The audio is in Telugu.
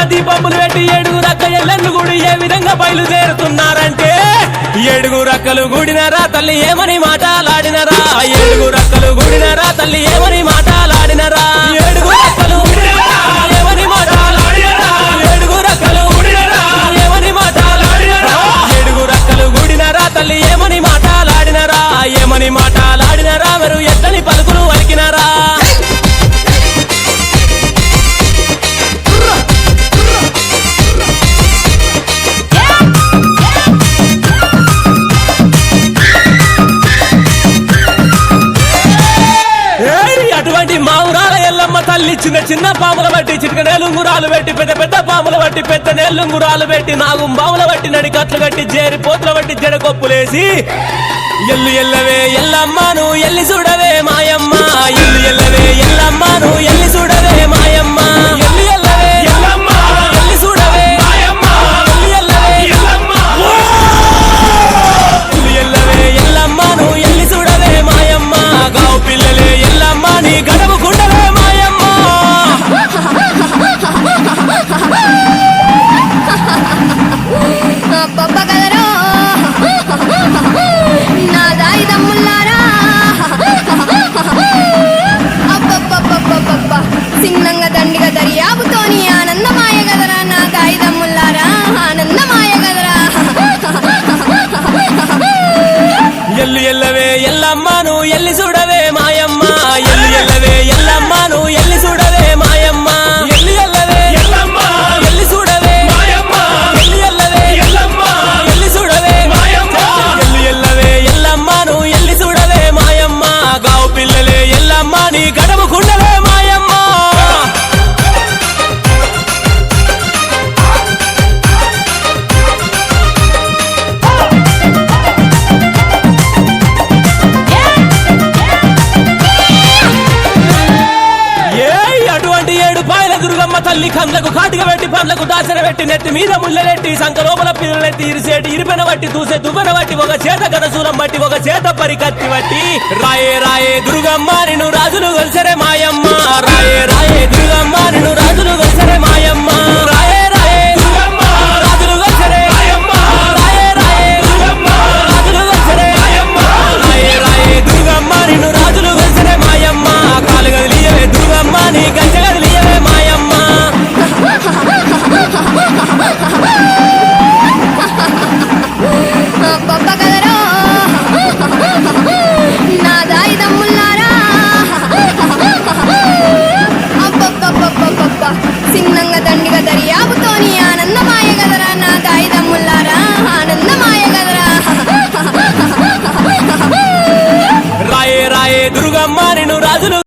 పంపులు పెట్టి ఏడుగురు అక్క ఎల్లన్ను గుడి ఏ విధంగా బయలుదేరుతున్నారంటే? ఏడుగురు అక్కలు గుడినరా తల్లి ఏమని మాటలాడినరా? ఏడుగురు అక్కలు గుడినరా తల్లి ఏమని మాటలాడినరా? ఏడుగురు అక్కలు ఏమని మాటలాడినరా? ఏడుగురు అక్కలు గుడినరా, ఏమని మాటలాడినరా? ఏడుగురు అక్కలు గుడినరా తల్లి ఏమని మాటలాడినరా? ఏమని మాటలాడినరా? మీరు మా మావురాల ఎల్లమ్మ తల్లి చిన్న చిన్న పాముల బట్టి చిటిక నేలుంగురాలు పెట్టి పెద్ద పెద్ద పాముల బట్టి పెద్ద నేలుంగురాలు పెట్టి నాగు బావుల బట్టి నడి కట్లు కట్టి జేరి పోతుల బట్టి జడకొప్పులేసి ఎల్లు ఎల్లవే ఎల్లమ్మను ఎల్లి చూడవే మా చూడవే ఎల్లమ్మను ఎల్లి చూడవే మాయమ్మ. ఎల్లి ఎల్లవే ఎల్ల తల్లి కండ్లకు కాటిక పెట్టి పండ్లకు దాసన పెట్టి నెత్తి మీద ముళ్ళెట్టి సంక లోపల పిల్లలెత్తి ఇరిసేటి ఇరిపెన బట్టి దూసే దువ్వెన బట్టి ఒక చేత గదసూలం బట్టి ఒక చేత పరికత్తి బట్టి రాయే రాయే దుర్గమ్మ నిన్ను రాజులు గొలిసరే మాయమ్మ. రాయే సింగంగా దండిగా